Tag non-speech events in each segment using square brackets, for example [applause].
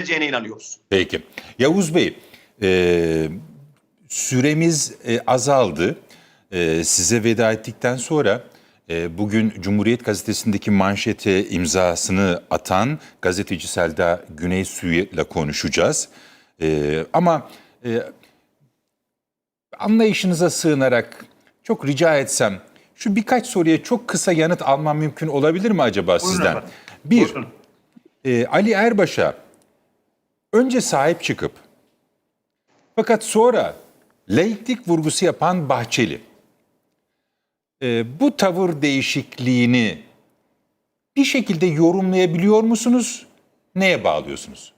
geleceğine inanıyoruz. Peki. Yavuz Bey, e, süremiz e, azaldı. E, size veda ettikten sonra e, bugün Cumhuriyet Gazetesi'ndeki manşete imzasını atan gazeteci Selda Güneysu'yla konuşacağız. E, ama e, anlayışınıza sığınarak çok rica etsem şu birkaç soruya çok kısa yanıt almam mümkün olabilir mi acaba sizden? efendim. Bir, Buyurun. e, Ali Erbaş'a önce sahip çıkıp fakat sonra laiklik vurgusu yapan Bahçeli e, bu tavır değişikliğini bir şekilde yorumlayabiliyor musunuz? Neye bağlıyorsunuz?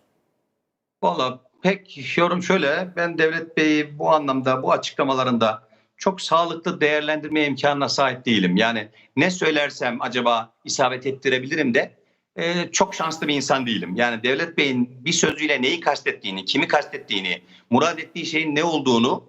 Valla pek yorum şöyle. Ben Devlet Bey'i bu anlamda bu açıklamalarında çok sağlıklı değerlendirme imkanına sahip değilim. Yani ne söylersem acaba isabet ettirebilirim de e, çok şanslı bir insan değilim. Yani Devlet Bey'in bir sözüyle neyi kastettiğini, kimi kastettiğini, murad ettiği şeyin ne olduğunu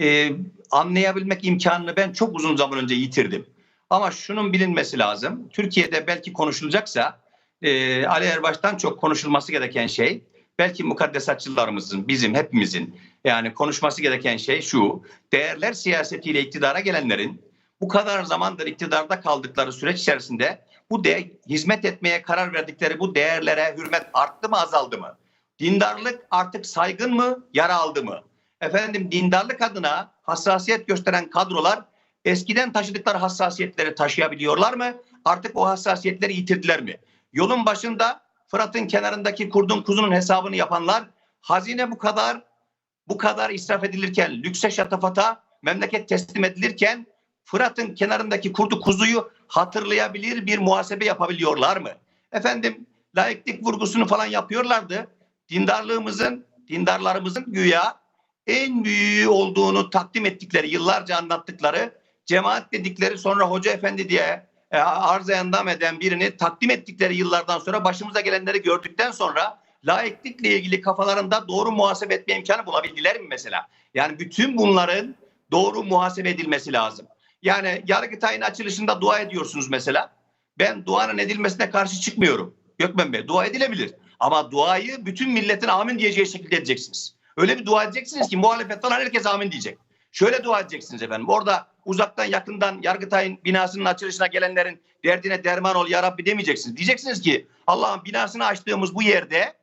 e, anlayabilmek imkanını ben çok uzun zaman önce yitirdim. Ama şunun bilinmesi lazım. Türkiye'de belki konuşulacaksa e, Ali Erbaş'tan çok konuşulması gereken şey belki mukaddesatçılarımızın, bizim hepimizin yani konuşması gereken şey şu. Değerler siyasetiyle iktidara gelenlerin bu kadar zamandır iktidarda kaldıkları süreç içerisinde bu de hizmet etmeye karar verdikleri bu değerlere hürmet arttı mı azaldı mı? Dindarlık artık saygın mı yara aldı mı? Efendim dindarlık adına hassasiyet gösteren kadrolar eskiden taşıdıkları hassasiyetleri taşıyabiliyorlar mı? Artık o hassasiyetleri yitirdiler mi? Yolun başında Fırat'ın kenarındaki kurdun kuzunun hesabını yapanlar hazine bu kadar bu kadar israf edilirken lükse şatafata memleket teslim edilirken Fırat'ın kenarındaki kurdu kuzuyu hatırlayabilir bir muhasebe yapabiliyorlar mı? Efendim laiklik vurgusunu falan yapıyorlardı. Dindarlığımızın, dindarlarımızın güya en büyüğü olduğunu takdim ettikleri, yıllarca anlattıkları, cemaat dedikleri sonra hoca efendi diye e, arıza endam eden birini takdim ettikleri yıllardan sonra başımıza gelenleri gördükten sonra laiklikle ilgili kafalarında doğru muhasebe etme imkanı bulabildiler mi mesela? Yani bütün bunların doğru muhasebe edilmesi lazım. Yani Yargıtay'ın açılışında dua ediyorsunuz mesela. Ben duanın edilmesine karşı çıkmıyorum. Gökmen Bey dua edilebilir. Ama duayı bütün milletin amin diyeceği şekilde edeceksiniz. Öyle bir dua edeceksiniz ki muhalefet falan herkes amin diyecek. Şöyle dua edeceksiniz efendim. Orada uzaktan yakından Yargıtay'ın binasının açılışına gelenlerin derdine derman ol ya Rabbi demeyeceksiniz. Diyeceksiniz ki Allah'ın binasını açtığımız bu yerde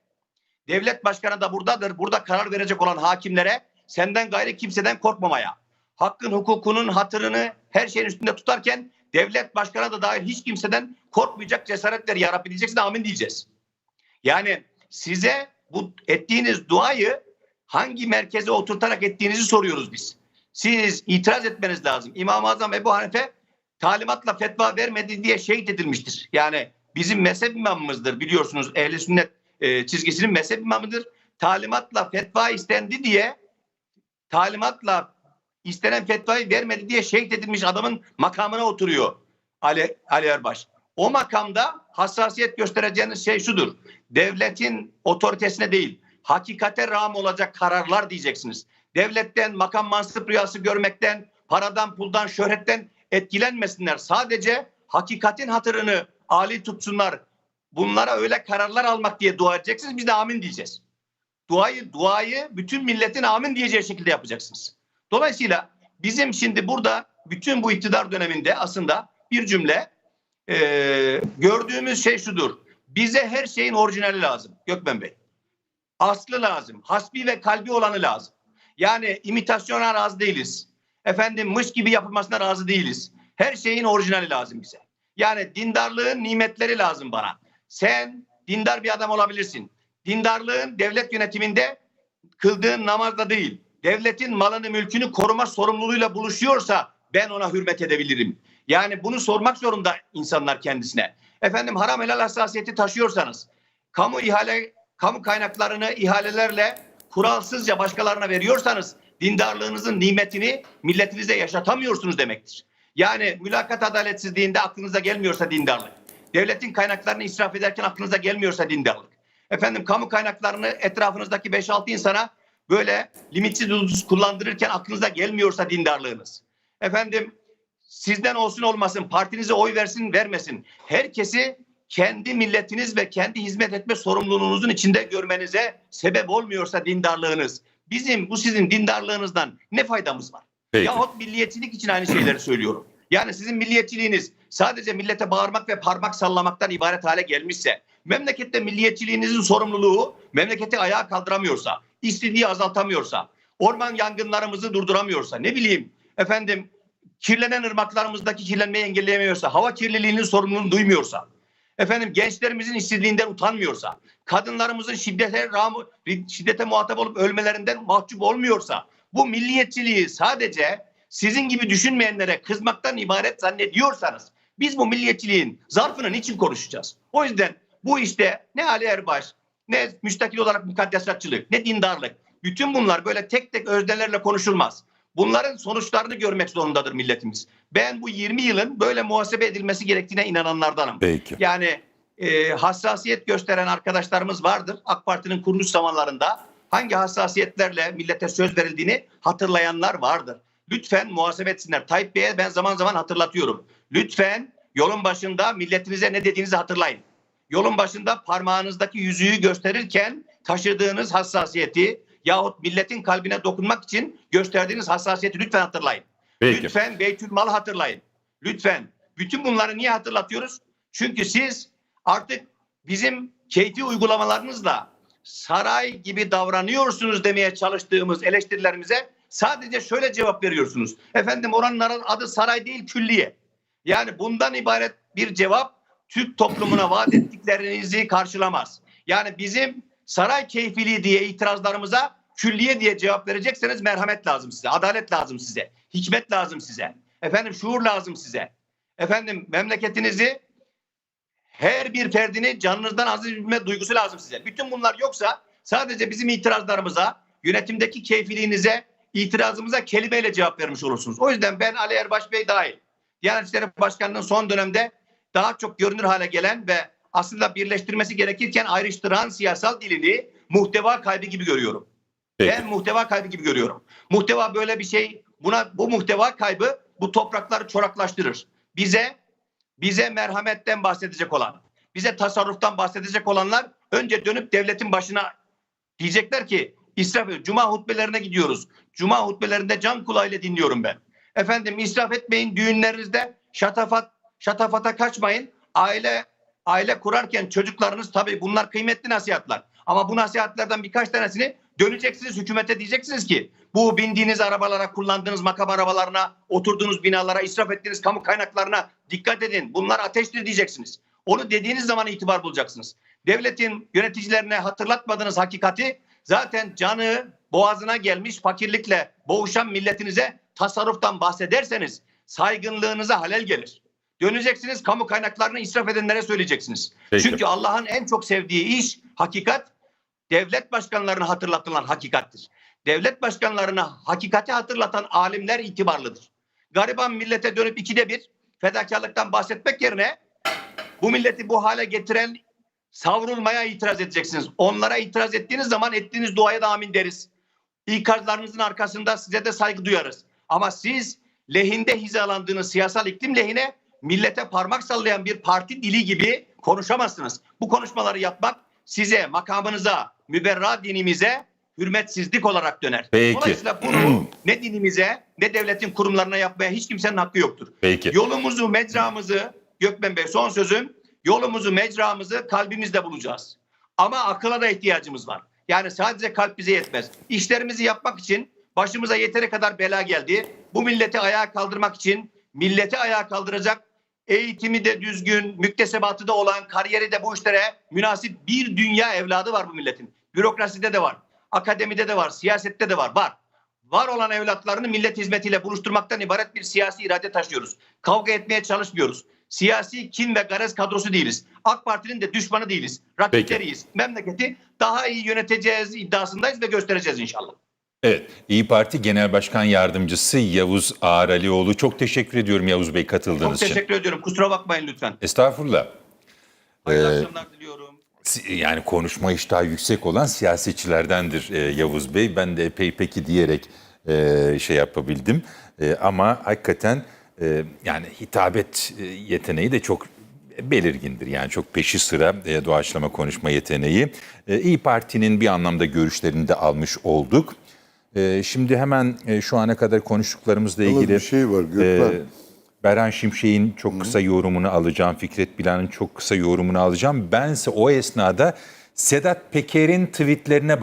devlet başkanı da buradadır. Burada karar verecek olan hakimlere senden gayrı kimseden korkmamaya. Hakkın hukukunun hatırını her şeyin üstünde tutarken devlet başkanı da dahil hiç kimseden korkmayacak cesaretler ya Rabbi diyeceksin amin diyeceğiz. Yani size bu ettiğiniz duayı hangi merkeze oturtarak ettiğinizi soruyoruz biz. Siz itiraz etmeniz lazım. İmam-ı Azam Ebu Hanife talimatla fetva vermedi diye şehit edilmiştir. Yani bizim mezhep imamımızdır biliyorsunuz ehli sünnet e, çizgisinin mezhep imamıdır. Talimatla fetva istendi diye talimatla istenen fetvayı vermedi diye şehit edilmiş adamın makamına oturuyor Ali, Ali Erbaş. O makamda hassasiyet göstereceğiniz şey şudur. Devletin otoritesine değil, hakikate rağm olacak kararlar diyeceksiniz. Devletten, makam mansıp rüyası görmekten, paradan, puldan, şöhretten etkilenmesinler. Sadece hakikatin hatırını âli tutsunlar. Bunlara öyle kararlar almak diye dua edeceksiniz. Biz de amin diyeceğiz. Duayı, duayı bütün milletin amin diyeceği şekilde yapacaksınız. Dolayısıyla bizim şimdi burada bütün bu iktidar döneminde aslında bir cümle e, gördüğümüz şey şudur. Bize her şeyin orijinali lazım Gökmen Bey. Aslı lazım. Hasbi ve kalbi olanı lazım. Yani imitasyona razı değiliz. Efendim mış gibi yapılmasına razı değiliz. Her şeyin orijinali lazım bize. Yani dindarlığın nimetleri lazım bana. Sen dindar bir adam olabilirsin. Dindarlığın devlet yönetiminde kıldığın namazda değil, devletin malını mülkünü koruma sorumluluğuyla buluşuyorsa ben ona hürmet edebilirim. Yani bunu sormak zorunda insanlar kendisine. Efendim haram helal hassasiyeti taşıyorsanız, kamu ihale, kamu kaynaklarını ihalelerle kuralsızca başkalarına veriyorsanız dindarlığınızın nimetini milletinize yaşatamıyorsunuz demektir. Yani mülakat adaletsizliğinde aklınıza gelmiyorsa dindarlık, devletin kaynaklarını israf ederken aklınıza gelmiyorsa dindarlık, efendim kamu kaynaklarını etrafınızdaki 5-6 insana böyle limitsiz ucuz kullandırırken aklınıza gelmiyorsa dindarlığınız. Efendim sizden olsun olmasın, partinize oy versin vermesin. Herkesi kendi milletiniz ve kendi hizmet etme sorumluluğunuzun içinde görmenize sebep olmuyorsa dindarlığınız, bizim bu sizin dindarlığınızdan ne faydamız var? Peki. Yahut milliyetçilik için aynı şeyleri söylüyorum. Yani sizin milliyetçiliğiniz sadece millete bağırmak ve parmak sallamaktan ibaret hale gelmişse, memlekette milliyetçiliğinizin sorumluluğu memleketi ayağa kaldıramıyorsa, işsizliği azaltamıyorsa, orman yangınlarımızı durduramıyorsa, ne bileyim efendim kirlenen ırmaklarımızdaki kirlenmeyi engelleyemiyorsa, hava kirliliğinin sorumluluğunu duymuyorsa, efendim gençlerimizin işsizliğinden utanmıyorsa, kadınlarımızın şiddete şiddete muhatap olup ölmelerinden mahcup olmuyorsa, bu milliyetçiliği sadece sizin gibi düşünmeyenlere kızmaktan ibaret zannediyorsanız biz bu milliyetçiliğin zarfını niçin konuşacağız? O yüzden bu işte ne Ali Erbaş, ne müstakil olarak mukaddesatçılık, ne dindarlık. Bütün bunlar böyle tek tek öznelerle konuşulmaz. Bunların sonuçlarını görmek zorundadır milletimiz. Ben bu 20 yılın böyle muhasebe edilmesi gerektiğine inananlardanım. Peki. Yani e, hassasiyet gösteren arkadaşlarımız vardır. AK Parti'nin kuruluş zamanlarında hangi hassasiyetlerle millete söz verildiğini hatırlayanlar vardır. Lütfen muhasebe etsinler. Tayyip Bey'e ben zaman zaman hatırlatıyorum. Lütfen yolun başında milletinize ne dediğinizi hatırlayın. Yolun başında parmağınızdaki yüzüğü gösterirken taşıdığınız hassasiyeti yahut milletin kalbine dokunmak için gösterdiğiniz hassasiyeti lütfen hatırlayın. Peki. Lütfen Beytülmal'ı hatırlayın. Lütfen. Bütün bunları niye hatırlatıyoruz? Çünkü siz artık bizim keyfi uygulamalarınızla saray gibi davranıyorsunuz demeye çalıştığımız eleştirilerimize sadece şöyle cevap veriyorsunuz. Efendim oranın adı saray değil külliye. Yani bundan ibaret bir cevap Türk toplumuna vaat ettiklerinizi karşılamaz. Yani bizim saray keyfiliği diye itirazlarımıza külliye diye cevap verecekseniz merhamet lazım size, adalet lazım size, hikmet lazım size, efendim şuur lazım size. Efendim memleketinizi her bir ferdini canınızdan aziz bilme duygusu lazım size. Bütün bunlar yoksa sadece bizim itirazlarımıza, yönetimdeki keyfiliğinize, itirazımıza kelimeyle cevap vermiş olursunuz. O yüzden ben Ali Erbaş Bey dahil, Diyanet İşleri Başkanı'nın son dönemde daha çok görünür hale gelen ve aslında birleştirmesi gerekirken ayrıştıran siyasal dilini muhteva kaybı gibi görüyorum. Peki. Ben muhteva kaybı gibi görüyorum. Muhteva böyle bir şey, buna bu muhteva kaybı bu toprakları çoraklaştırır. Bize bize merhametten bahsedecek olan, bize tasarruftan bahsedecek olanlar önce dönüp devletin başına diyecekler ki israf cuma hutbelerine gidiyoruz. Cuma hutbelerinde can kulağıyla dinliyorum ben. Efendim israf etmeyin düğünlerinizde şatafat şatafata kaçmayın. Aile aile kurarken çocuklarınız tabii bunlar kıymetli nasihatler. Ama bu nasihatlerden birkaç tanesini döneceksiniz hükümete diyeceksiniz ki bu bindiğiniz arabalara, kullandığınız makam arabalarına, oturduğunuz binalara, israf ettiğiniz kamu kaynaklarına dikkat edin. Bunlar ateştir diyeceksiniz. Onu dediğiniz zaman itibar bulacaksınız. Devletin yöneticilerine hatırlatmadığınız hakikati zaten canı boğazına gelmiş fakirlikle boğuşan milletinize tasarruftan bahsederseniz saygınlığınıza halel gelir. Döneceksiniz kamu kaynaklarını israf edenlere söyleyeceksiniz. Peki. Çünkü Allah'ın en çok sevdiği iş hakikat devlet başkanlarına hatırlatılan hakikattir. Devlet başkanlarına hakikati hatırlatan alimler itibarlıdır. Gariban millete dönüp ikide bir fedakarlıktan bahsetmek yerine bu milleti bu hale getiren savrulmaya itiraz edeceksiniz. Onlara itiraz ettiğiniz zaman ettiğiniz duaya da amin deriz. İkazlarınızın arkasında size de saygı duyarız. Ama siz lehinde hizalandığınız siyasal iklim lehine millete parmak sallayan bir parti dili gibi konuşamazsınız. Bu konuşmaları yapmak size, makamınıza, müberra dinimize hürmetsizlik olarak döner. Peki. Dolayısıyla bunu [clears throat] ne dinimize ne devletin kurumlarına yapmaya hiç kimsenin hakkı yoktur. Peki. Yolumuzu, mecramızı, Gökmen Bey son sözüm, yolumuzu, mecramızı kalbimizde bulacağız. Ama akıla da ihtiyacımız var. Yani sadece kalp bize yetmez. İşlerimizi yapmak için başımıza yeteri kadar bela geldi. Bu milleti ayağa kaldırmak için milleti ayağa kaldıracak eğitimi de düzgün, müktesebatı da olan, kariyeri de bu işlere münasip bir dünya evladı var bu milletin. Bürokraside de var, akademide de var, siyasette de var, var. Var olan evlatlarını millet hizmetiyle buluşturmaktan ibaret bir siyasi irade taşıyoruz. Kavga etmeye çalışmıyoruz. Siyasi kin ve garez kadrosu değiliz. AK Parti'nin de düşmanı değiliz. Rakipleriyiz. Memleketi daha iyi yöneteceğiz iddiasındayız ve göstereceğiz inşallah. Evet, İyi Parti Genel Başkan Yardımcısı Yavuz Ağralioğlu. Çok teşekkür ediyorum Yavuz Bey Çok katıldığınız için. teşekkür ediyorum. Kusura bakmayın lütfen. Estağfurullah. Hayırlı Ee, akşamlar diliyorum. Yani konuşma iştahı yüksek olan siyasetçilerdendir e, Yavuz Bey. Ben de epey peki diyerek e, şey yapabildim. E, ama hakikaten e, yani hitabet e, yeteneği de çok belirgindir. Yani çok peşi sıra e, doğaçlama konuşma yeteneği. E, İyi Parti'nin bir anlamda görüşlerini de almış olduk. E, şimdi hemen e, şu ana kadar konuştuklarımızla ilgili bir şey var e, Berhan Şimşek'in çok kısa yorumunu alacağım. Fikret Bilan'ın çok kısa yorumunu alacağım. Bense o esnada Sedat Peker'in tweetlerine